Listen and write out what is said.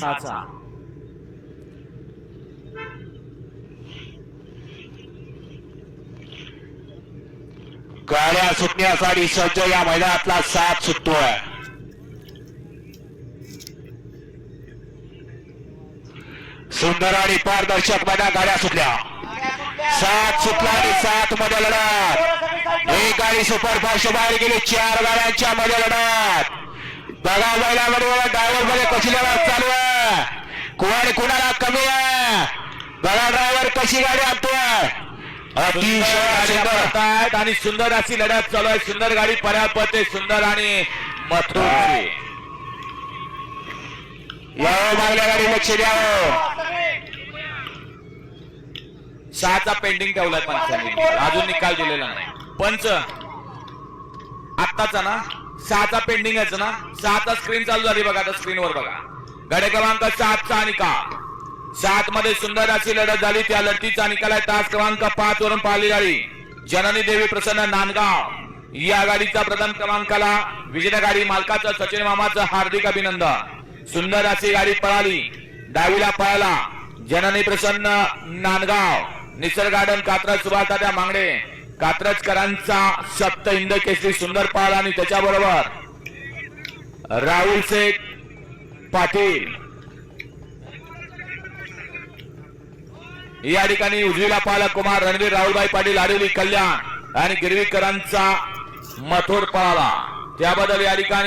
सहाचा गाड्या सुटण्यासाठी सज्ज या मैदानातला साथ सुटतोय. सुंदर आणि पारदर्शक मैदान गाड्या सुटल्या. सात सुटला आणि सात मध्ये लढत. एक गाडी सुपरफास्ट बाहेर गेली चार गाड्यांच्या मध्ये लढत. बघा बैलामध्ये ड्रायव्हरमध्ये कशी लढत चालू आहे. कोण कुणाला कमी आहे? बघा ड्रायव्हर कशी गाडी आणतोय अतिशय आणि सुंदर अशी लढत चालू आहे. सुंदर गाडी परापत सुंदर आणि यावं मागल्या गाडी लक्ष द्यावं सहाचा पेंडिंग ठेवलाय पंचांनी. अजून निकाल दिलेला नाही. पंच आत्ताचा ना? सहाचा पेंडिंग आहे ना? सहाचा स्क्रीन चालू झाली बघा आता स्क्रीनवर बघा. गडे क्रमांक सातचा निकाल. सात मध्ये सुंदर अशी लढत झाली त्या लढतीचा निकाल आहे तास क्रमांक पाच वरून पाहिली गाडी जननी देवी प्रसन्न नांदगाव. या गाडीचा प्रथम क्रमांकाला विजेता गाडी मालकाचं सचिन मामाचं हार्दिक अभिनंदन. सुंदर अशी गाडी पळाली डावीला पळाला. जननी प्रसन्न नांदगाव. निसर्ग गार्डन कात्रा सुभाष त्या मांगडे. कात्रजकरांचा सप्त हिंद केसरी सुंदर पाल आणि त्याच्याबरोबर राहुल शेख पाटील. या ठिकाणी उजवीला पाहिला कुमार रणवीर राहुलभाई पाटील आडवली कल्याण आणि गिरवीकरांचा मथुर पळाला. त्याबद्दल या ठिकाणी